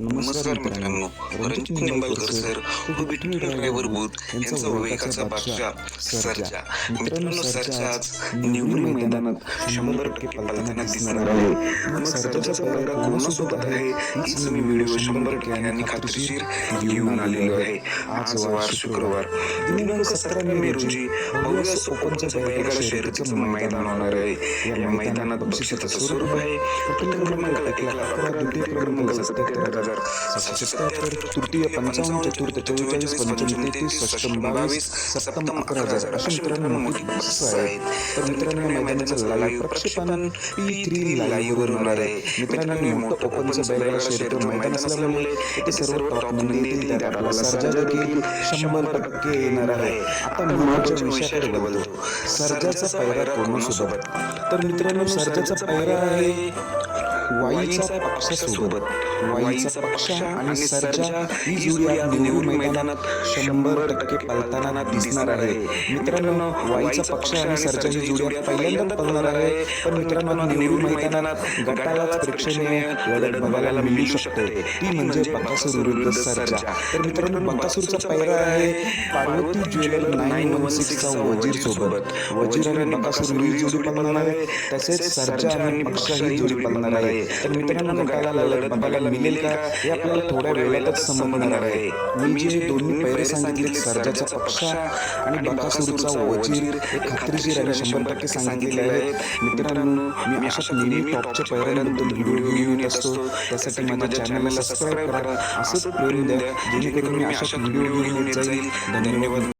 नमस्कार मित्रांनो. Ranjit Nimbalkar sir Vitthal driver यांचा विवेकाचा बादशाह सरजा मित्रांनो सरजा आज निवडी मैदानात शंभर टक्के पालताना दिसणार आहे. मग सरजाचा कोणासोबत आहे? हीच मी व्हिडिओ शंभर टक्के आणि खात्रीशीर घेऊन आलेलो आहे. आज वार शुक्रवार. दिनांक सतरा मे रोजी भव्य बैलगाडा शर्यतीचं मैदान होणार आहे. या मैदानात बक्षिसाचं स्वरूप आहे. प्रथम क्रमांक एक लाख द्वितीय सत्याहत्तर हजार सातशे सत्याहत्तर तृतीय पंचावन्न चतुर्थ चव्वेचाळीस पंचम तेहतीस सप्तम बावीस सप्तम अकरा हजार अशा मित्रांनो मोठी बक्षिस आहेत तर मित्रांनो मैदानाचं लाईव्ह प्रक्षेपण पी थ्री लाईव्ह होणार आहे मित्रांनो मोठं ओपनचं बैलगाडा शर्यत मैदान असल्यामुळे ते सर्व टॉप नंदी येतील त्यात आपल्याला सर्जा देखील शंभर टक्के येणार आहे आता महत्त्वाच्या विषयाकडे बदलतो सर्जाचा पायरा पैरा सुद्धा तर मित्रांनो सर्जाचा पायरा आहे वाईचा पक्षासोबत वाईचा पक्ष आणि सर्जा ही जोडी आज निवडी मैदानात शंभर टक्के पलताना दिसणार आहे. मित्रांनो वाईचा पक्ष आणि सर्जा ही जोडी पहिल्यांदा पलणार आहे. पण मित्रांनो आज मैदानात गटालाच प्रेक्षणीय लढत बघायला मिळू शकते. ती म्हणजे बकासूर विरुद्ध सर्जा. तर मित्रांनो बकासूरचा पहिला आहे पार्वती ज्वेलर नाईन वन सिक्सचा वजीर सोबत. वजीर आणि बकासूर ही जोडी पलणार आहे. तसेच सर्जा आणि पक्ष ही जोडी पलणार आहे. तर मित्रांनो गटाला लढत बघायला मिळेल का? हे आपल्याला थोड्या वेळातच समजणार आहे. मी जे दोन्ही पैरे सांगितले सर्जाचा पक्ष आणि बकासूरचा वजीर हे खात्रीशीर आणि शंभर टक्के सांगितलेले आहेत. मित्रांनो मी अशाच नेहमी टॉपच्या पैऱ्यांबद्दल व्हिडिओ घेऊन असतो. त्यासाठी माझ्या चॅनलला सबस्क्राईब करा. असंच प्रेम द्या जेणेकरून मी अशाच व्हिडिओ घेऊन येत जाईल. धन्यवाद.